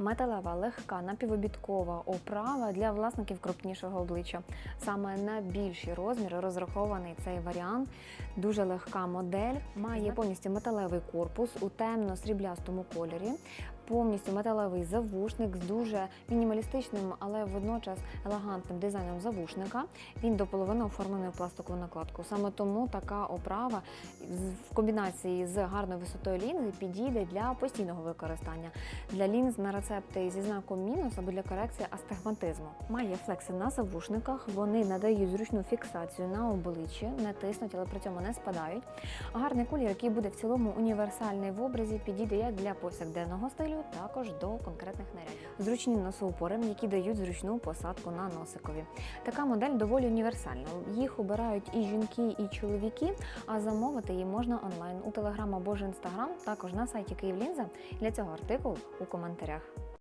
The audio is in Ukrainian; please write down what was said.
Металева, легка, напівобідкова оправа для власників крупнішого обличчя. Саме на більші розміри розрахований цей варіант. Дуже легка модель, має повністю металевий корпус у темно-сріблястому кольорі, повністю металевий завушник з дуже мінімалістичним, але водночас елегантним дизайном завушника. Він до половини оформлений в пластикову накладку. Саме тому така оправа в комбінації з гарною висотою лінзи підійде для постійного використання. Для лінз на рецепти зі знаком мінус або для корекції астигматизму. Має флекси на завушниках, вони надають зручну фіксацію на обличчі, не тиснуть, але при цьому не спадають. Гарний колір, який буде в цілому універсальний в образі, підійде як для повсякденного стилю, також до конкретних нарядів. Зручні носоупори, які дають зручну посадку на носикові. Така модель доволі універсальна. Їх обирають і жінки, і чоловіки, а замовити її можна онлайн у телеграм або ж інстаграм, також на сайті Київлінза. Для цього артикул у коментарях.